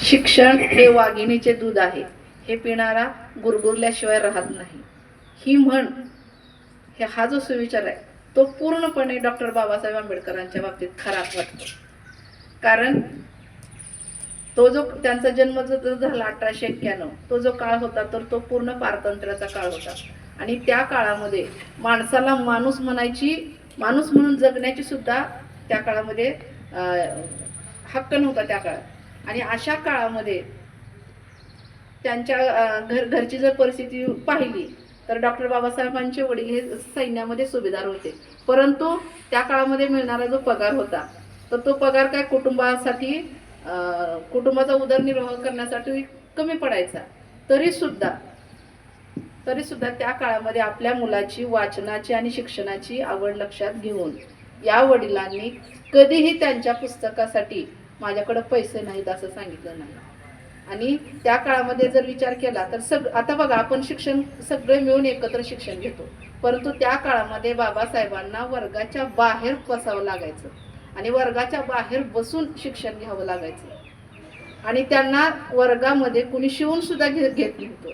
शिक्षण हे वाघिणीचे दूध आहे. हे पिणारा गुरगुरल्याशिवाय राहत नाही. ही म्हण हे हा जो सुविचार आहे तो पूर्णपणे डॉक्टर बाबासाहेब आंबेडकरांच्या बाबतीत खरा वाटतो. कारण तो जो त्यांचा जन्म जो झाला अठराशे एक्क्याण्णव तो जो काळ होता तर तो पूर्ण पारतंत्र्याचा काळ होता. आणि त्या काळामध्ये माणसाला माणूस म्हणायची माणूस म्हणून जगण्याची सुद्धा त्या काळामध्ये हक्क नव्हता त्या काळात. आणि अशा काळामध्ये त्यांच्या घर घरची जर परिस्थिती पाहिली तर डॉक्टर बाबासाहेबांचे वडील हे सैन्यामध्ये सुभेदार होते. परंतु त्या काळामध्ये मिळणारा जो पगार होता तर तो पगार काय कुटुंबासाठी कुटुंबाचा उदरनिर्वाह करण्यासाठी कमी पडायचा. तरी सुद्धा तरी सुद्धा त्या काळामध्ये आपल्या मुलाची वाचनाची आणि शिक्षणाची आवड लक्षात घेऊन या वडिलांनी कधीही त्यांच्या पुस्तकासाठी माझ्याकडं पैसे नाहीत असं सांगितलं नाही. आणि त्या काळामध्ये जर विचार केला तर सग आता बघा आपण शिक्षण सगळे मिळून एकत्र शिक्षण घेतो. परंतु त्या काळामध्ये बाबासाहेबांना वर्गाच्या बाहेर बसावं लागायचं आणि वर्गाच्या बाहेर बसून शिक्षण घ्यावं लागायचं. आणि त्यांना वर्गामध्ये कुणी शिवून सुद्धा घे घेत नव्हतं.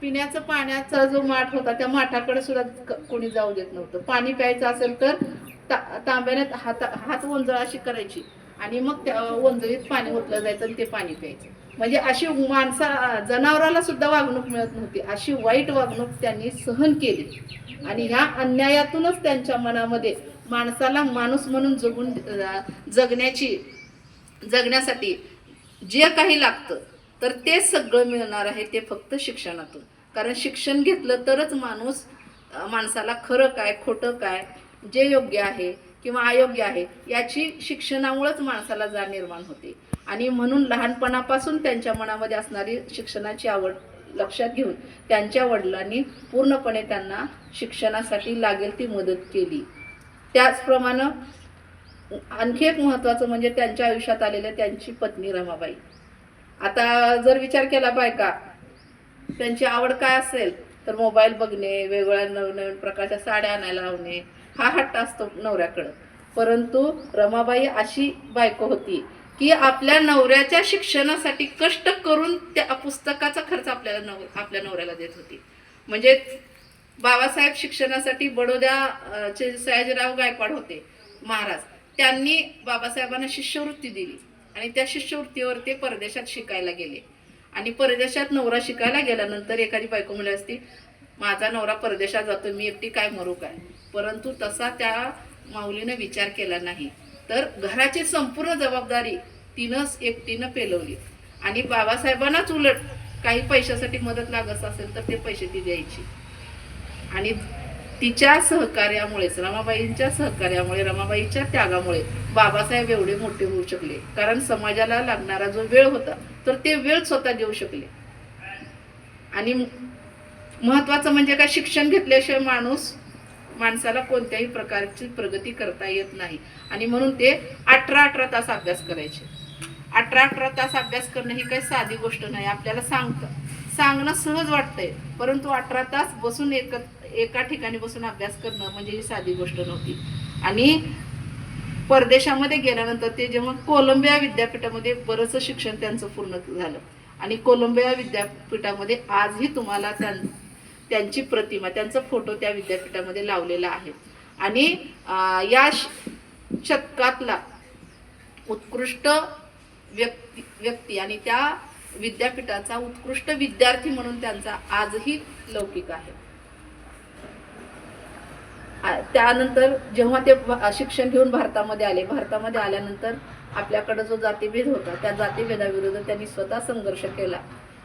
पिण्याचं पाण्याचा जो माठ होता त्या माठाकडे सुद्धा क- कोणी जाऊ देत नव्हतं. पाणी प्यायचं असेल तर ता तांब्याने हात हात वंजळ अशी करायची. आणि मग त्या वंजळीत पाणी ओतलं जायचं आणि ते पाणी प्यायचं. म्हणजे अशी माणसा जनावराला सुद्धा वागणूक मिळत नव्हती. अशी वाईट वागणूक त्यांनी सहन केली. आणि ह्या अन्यायातूनच त्यांच्या मनामध्ये माणसाला माणूस म्हणून जगून जगण्याची जगण्यासाठी जे काही लागतं तर ते सगळं मिळणार आहे ते फक्त शिक्षणातून. कारण शिक्षण घेतलं तरच माणूस माणसाला खरं काय खोटं काय जे योग्य आहे किंवा अयोग्य आहे याची शिक्षणामुळेच माणसाला जाण निर्माण होते. आणि म्हणून लहानपणापासून त्यांच्या मनामध्ये असणारी शिक्षणाची आवड लक्षात घेऊन त्यांच्या वडिलांनी पूर्णपणे त्यांना शिक्षणासाठी लागेल ती मदत केली. त्याचप्रमाणे आणखी एक महत्त्वाचं म्हणजे त्यांच्या आयुष्यात आलेल्या त्यांची पत्नी रमाबाई. आता जर विचार केला बायका त्यांची आवड काय असेल तर मोबाईल बघणे वेगवेगळ्या नवनवीन प्रकारच्या साड्या आणायला लावणे हा हट्ट असतो नवऱ्याकडं. परंतु रमाबाई अशी बायको होती की आपल्या नवऱ्याच्या शिक्षणासाठी कष्ट करून त्या पुस्तकाचा खर्च आपल्याला नव आपल्या नवऱ्याला देत होती. म्हणजे बाबासाहेब शिक्षणासाठी बडोद्या चे सयाजीराव गायकवाड होते महाराज. त्यांनी बाबासाहेबांना शिष्यवृत्ती दिली आणि त्या शिष्यवृत्तीवर ते परदेशात शिकायला गेले. आणि परदेशात नवरा शिकायला गेल्यानंतर एखादी बायको म्हणली असती माझा नवरा परदेशात जातो मी एकटी काय मरू काय? परंतु तसा त्या माऊलीनं विचार केला नाही. तर घराची संपूर्ण जबाबदारी तिनंच एकटीनं पेलवली. आणि बाबासाहेबांनाच उलट काही पैशासाठी मदत लागत असेल तर ते पैसे ती द्यायची. आणि तिच्या सहकार्यामुळेच रमाबाईंच्या सहकार्यामुळे रमाबाईच्या त्यागामुळे बाबासाहेब एवढे मोठे होऊ शकले. कारण समाजाला लागणारा जो वेळ होता तर ते वेळ स्वतः देऊ शकले. आणि महत्वाचं म्हणजे काय? शिक्षण घेतल्याशिवाय माणूस माणसाला कोणत्याही प्रकारची प्रगती करता येत नाही. आणि म्हणून ते अठरा अठरा तास अभ्यास करायचे. अठरा अठरा तास अभ्यास करणं ही काही साधी गोष्ट नाही आपल्याला सांगतं. सांगणं सहज वाटतंय परंतु अठरा तास बसून एक एका ठिकाणी बसून अभ्यास करणं म्हणजे ही साधी गोष्ट नव्हती. आणि परदेशामध्ये गेल्यानंतर ते जेव्हा कोलंबिया विद्यापीठामध्ये बरंचसं शिक्षण त्यांचं पूर्ण झालं. आणि कोलंबिया विद्यापीठामध्ये आजही तुम्हाला त्यां त्यांची प्रतिमा त्यांचा फोटो त्या विद्यापीठामध्ये लावलेला आहे. आणि या शतकातला उत्कृष्ट व्यक्ती व्यक्ती आणि त्या विद्यापीठाचा उत्कृष्ट विद्यार्थी म्हणून त्यांचा आजही लौकिक आहे. त्यानंतर जेव्हा ते शिक्षण घेऊन भारतामध्ये आले भारतामध्ये आल्यानंतर आपल्याकडं जो जातीभेद होता त्या जातीभेदाविरुद्ध त्यांनी स्वतः संघर्ष केला.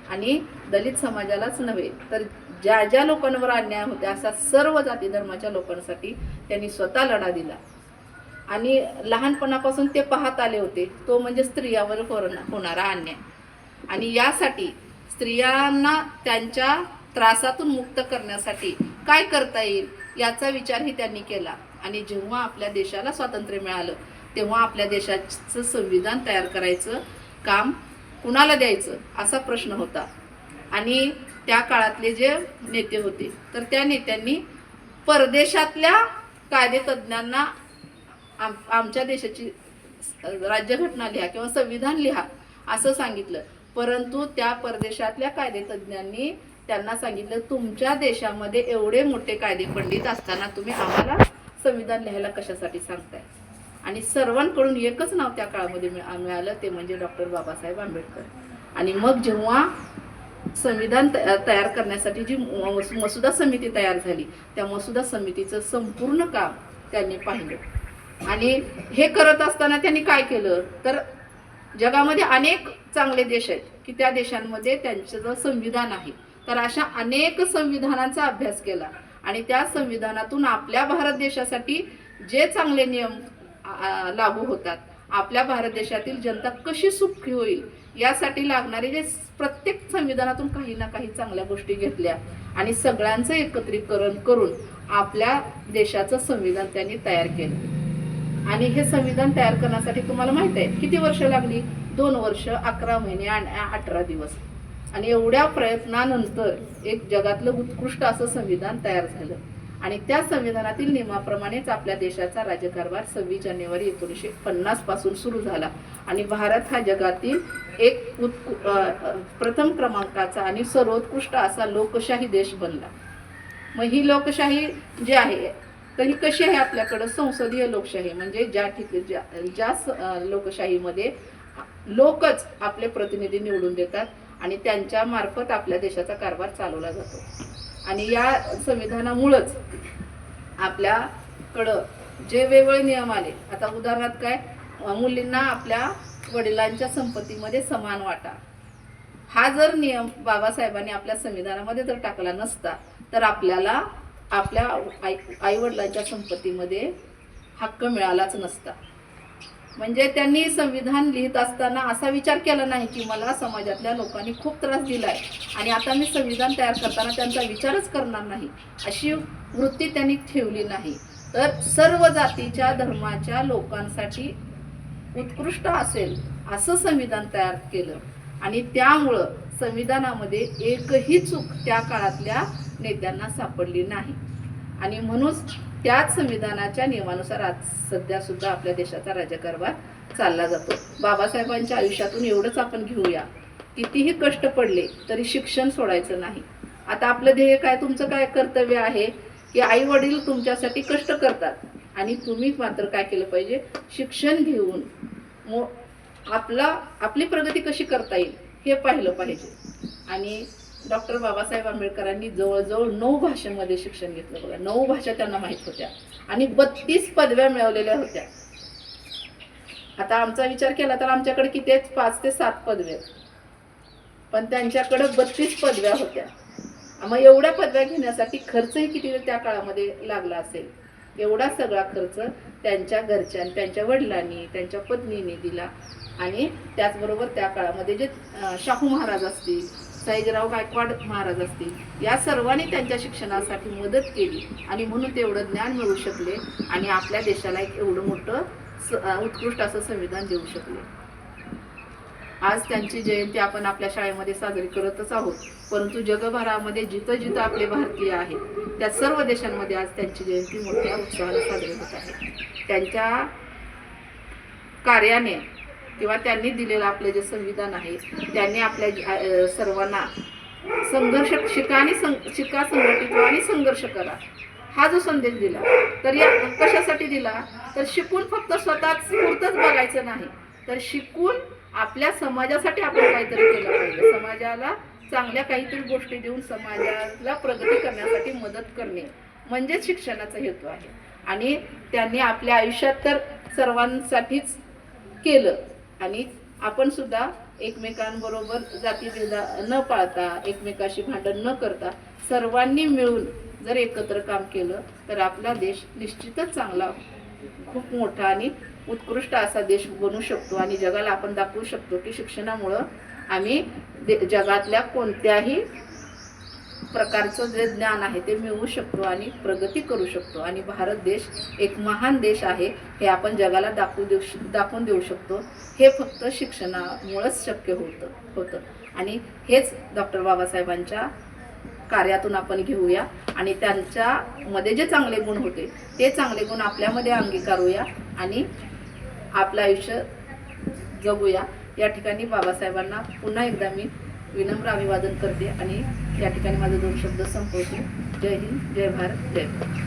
आणि दलित समाजालाच नव्हे तर ज्या ज्या लोकांवर अन्याय होते असा सर्व जाती धर्माच्या लोकांसाठी त्यांनी स्वतः लढा दिला. आणि लहानपणापासून ते पाहत आले होते तो म्हणजे स्त्रियावर होणार- होणारा अन्याय. आणि यासाठी स्त्रियांना त्यांच्या त्रासातून मुक्त करण्यासाठी काय करता येईल याचा विचारही त्यांनी केला. आणि जेव्हा आपल्या देशाला स्वातंत्र्य मिळालं तेव्हा आपल्या देशाचं संविधान तयार करायचं काम कुणाला द्यायचं असा प्रश्न होता. आणि त्या काळातले जे नेते होते तर त्या नेत्यांनी परदेशातल्या कायदेतज्ञांना आम आमच्या देशाची राज्यघटना लिहा किंवा संविधान लिहा असं सांगितलं. परंतु त्या परदेशातल्या कायदेतज्ञांनी त्यांना सांगितलं तुमच्या देशामध्ये एवढे मोठे कायदे पंडित असताना तुम्ही आम्हाला संविधान लिहायला कशासाठी सांगताय? आणि सर्वांकडून एकच नाव त्या काळामध्ये मिळालं ते म्हणजे डॉक्टर बाबासाहेब आंबेडकर. आणि मग जेव्हा संविधान त- तयार करण्यासाठी जी मसुदा समिती तयार झाली त्या मसुदा समितीचं संपूर्ण काम त्यांनी पाहिलं. आणि हे करत असताना त्यांनी काय केलं? तर जगामध्ये अनेक चांगले देश आहेत की त्या देशांमध्ये त्यांचं जर संविधान आहे. तर अशा अनेक संविधानांचा अभ्यास केला आणि त्या संविधानातून आपल्या भारत देशासाठी जे चांगले नियम लागू होतात आपल्या भारत देशातील जनता कशी सुखी होईल? यासाठी लागणारे जे प्रत्येक संविधानातून काही ना काही चांगल्या गोष्टी घेतल्या आणि सगळ्यांचं एकत्रीकरण करून आपल्या देशाचं संविधान त्यांनी तयार केलं. आणि हे संविधान तयार करण्यासाठी तुम्हाला माहीत आहे किती वर्ष लागली? दोन वर्ष अकरा महिने आणि अठरा दिवस. आणि एवढ्या प्रयत्नानंतर एक जगातलं उत्कृष्ट असं संविधान तयार झालं. आणि त्या संविधानातील नियमाप्रमाणेच आपल्या देशाचा राज्यकारभार सव्वीस जानेवारी एकोणीसशे पन्नासपासून सुरू झाला. आणि भारत हा जगातील एक प्रथम क्रमांकाचा आणि सर्वोत्कृष्ट असा लोकशाही देश बनला. मग ही लोकशाही जी आहे तर ही कशी आहे आपल्याकडं संसदीय लोकशाही? म्हणजे ज्या ठिकाणी ज्या ज्या स- लोकशाहीमध्ये लोकच आपले प्रतिनिधी निवडून देतात आणि त्यांच्या मार्फत आपल्या देशाचा कारभार चालवला जातो. आणि या संविधानामुळंच आपल्याकडं जे वेगवेगळे नियम आले आता उदाहरणार्थ काय? मुलींना आपल्या वडिलांच्या संपत्तीमध्ये समान वाटा. हा जर नियम बाबासाहेबांनी आपल्या संविधानामध्ये जर टाकला नसता तर आपल्याला आपल्या आई आईवडिलांच्या संपत्तीमध्ये हक्क मिळालाच नसता. म्हणजे त्यांनी संविधान लिहित असताना असा विचार केला नाही की मला समाजातल्या लोकांनी खूप त्रास दिला आहे आणि आता मी संविधान तयार करताना त्यांचा विचारच करणार नाही. अशी वृत्ती त्यांनी ठेवली नाही. तर सर्व जातीच्या धर्माच्या लोकांसाठी उत्कृष्ट असेल असं संविधान तयार केलं. आणि त्यामुळं संविधानामध्ये एकही चूक त्या काळातल्या नेत्यांना सापडली नाही. आणि म्हणूनच त्याच संविधानाच्या नियमानुसार आज सध्या सुद्धा आपल्या देशाचा राज्यकारभार चालला जातो. बाबासाहेबांच्या आयुष्यातून एवढंच आपण घेऊया. कितीही कष्ट पडले तरी शिक्षण सोडायचं नाही. आता आपलं ध्येय काय? तुमचं काय कर्तव्य आहे? की आई वडील तुमच्यासाठी कष्ट करतात. आणि तुम्ही मात्र काय केलं पाहिजे? शिक्षण घेऊन मो आपला आपली प्रगती कशी करता येईल हे पाहिलं पाहिजे. आणि डॉक्टर बाबासाहेब आंबेडकरांनी जवळजवळ नऊ भाषेमध्ये शिक्षण घेतलं बघा. नऊ भाषा त्यांना माहीत होत्या. आणि बत्तीस पदव्या मिळवलेल्या होत्या. आता आमचा विचार केला तर आमच्याकडे किती आहेत? पाच ते सात पदव्या आहेत. पण त्यांच्याकडे बत्तीस पदव्या होत्या. मग एवढ्या पदव्या घेण्यासाठी खर्चही किती त्या काळामध्ये लागला असेल? एवढा सगळा खर्च त्यांच्या घरच्यांनी त्यांच्या वडिलांनी त्यांच्या पत्नीने दिला. आणि त्याचबरोबर त्या काळामध्ये जे शाहू महाराज असतील सयाजीराव गायकवाड महाराज असतील. या सर्वांनी त्यांच्या शिक्षणासाठी मदत केली आणि म्हणून ते एवढं ज्ञान मिळू शकले आणि आपल्या देशाला एक एवढं मोठं स- उत्कृष्ट असं संविधान देऊ शकले. आज त्यांची जयंती आपण आपल्या शाळेमध्ये साजरी करतच आहोत. परंतु जगभरामध्ये जिथं जिथं आपले भारतीय आहेत त्या सर्व देशांमध्ये आज त्यांची जयंती मोठ्या उत्साहाने साजरी होत आहे. त्यांच्या कार्याने किंवा त्यांनी दिलेलं आपलं जे संविधान आहे त्यांनी आपल्या सर्वांना संघर्ष शिका आणि सं- शिका संघटित व्हा आणि संघर्ष करा. हा जो संदेश दिला तर या कशासाठी दिला? तर शिकून फक्त स्वतःच पुरतंच बघायचं नाही. तर शिकून आपल्या समाजासाठी आपण काहीतरी केलं पाहिजे. समाजाला चांगल्या काहीतरी गोष्टी देऊन समाजाला प्रगती करण्यासाठी मदत करणे म्हणजेच शिक्षणाचा हेतू आहे. आणि त्यांनी आपल्या आयुष्यात तर सर्वांसाठीच केलं. आणि आपण सुद्धा एकमेकांबरोबर जातीभेदा न पाळता एकमेकाशी भांडण न करता सर्वांनी मिळून जर एकत्र काम केलं तर आपला देश निश्चितच चांगला खूप मोठा आणि उत्कृष्ट असा देश बनू शकतो आणि जगाला आपण दाखवू शकतो की शिक्षणामुळं आम्ही दे- जगातल्या कोणत्याही प्रकारचं जे ज्ञान आहे ते मिळवू शकतो आणि प्रगती करू शकतो. आणि भारत देश एक महान देश आहे हे आपण जगाला दाखवू देऊ श- दाखवून देऊ शकतो. हे फक्त शिक्षणामुळंच शक्य होतं होतं. आणि हेच डॉक्टर बाबासाहेबांच्या कार्यातून आपण घेऊया. आणि त्यांच्यामध्ये जे चांगले गुण होते ते चांगले गुण आपल्यामध्ये अंगीकारूया आणि आपलं आयुष्य जगूया. या ठिकाणी बाबासाहेबांना पुन्हा एकदा मी विनम्र अभिवादन करते आणि या ठिकाणी माझे दोन शब्द संपवते. जय हिंद जय भारत जय